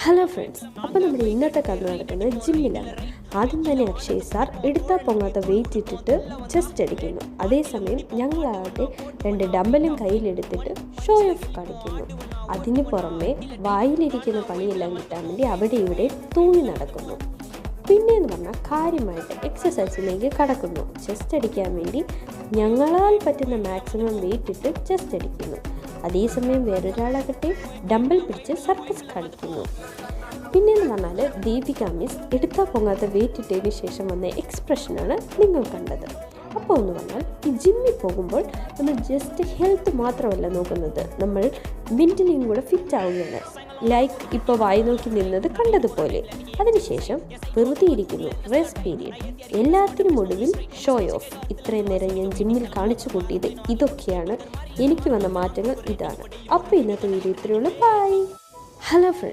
Hello friends അപ്പോൾ നമ്മുടെ ഇന്നത്തെ കഥ നടക്കുന്നത് ജിമ്മിലാണ്. ആദ്യം തന്നെ അക്ഷയ് സാർ എടുത്താൽ പൊങ്ങാത്ത വെയിറ്റ് ഇട്ടിട്ട് ചെസ്റ്റ് അടിക്കുന്നു. അതേസമയം ഞങ്ങളാകട്ടെ രണ്ട് ഡമ്പലും കയ്യിലെടുത്തിട്ട് ഷോ ഓഫ് കാണിക്കുന്നു. അതിന് പുറമെ വായിലിരിക്കുന്ന പണിയെല്ലാം കിട്ടാൻ വേണ്ടി അവിടെ ഇവിടെ തൂങ്ങി നടക്കുന്നു. പിന്നെയെന്ന് പറഞ്ഞാൽ കാര്യമായിട്ട് എക്സസൈസിലേക്ക് കടക്കുന്നു. ചെസ്റ്റ് അടിക്കാൻ വേണ്ടി ഞങ്ങളാൽ പറ്റുന്ന മാക്സിമം വെയിറ്റ് ഇട്ട് ചെസ്റ്റ് അടിക്കുന്നു. അതേസമയം വേറൊരാളാകട്ടെ ഡമ്പൽ പിടിച്ച് സർക്കസ് കളിക്കുന്നു പിന്നെയെന്ന് പറഞ്ഞാൽ ദീപിക മിസ് എടുത്താൽ പൊങ്ങാത്ത വെയിറ്റ് ഇട്ടതിന് ശേഷം വന്ന എക്സ്പ്രഷനാണ് നിങ്ങൾ കണ്ടത്. അപ്പോൾ എന്ന് പറഞ്ഞാൽ ഈ ജിമ്മിൽ പോകുമ്പോൾ നമ്മൾ ജസ്റ്റ് ഹെൽത്ത് മാത്രമല്ല നോക്കുന്നത്. നമ്മൾ മെന്റലിയും കൂടെ ഫിറ്റ് ആവുകയാണ്. ലൈക്ക് ഇപ്പോൾ വായി നോക്കി നിന്നത് കണ്ടതുപോലെ. അതിനുശേഷം വെറുതെ ഇരിക്കുന്നു റെസ്റ്റ് പീരീഡ് എല്ലാത്തിനും ഒടുവിൽ ഷോ ഓഫ്. ഇത്രയും നേരം ഞാൻ ജിമ്മിൽ കാണിച്ചു കൂട്ടിയത് ഇതൊക്കെയാണ്. എനിക്ക് വന്ന മാറ്റങ്ങൾ ഇതാണ്. അപ്പോൾ ഇന്നത്തെ വീഡിയോ ഇത്രയുള്ള ബൈ. Hello friend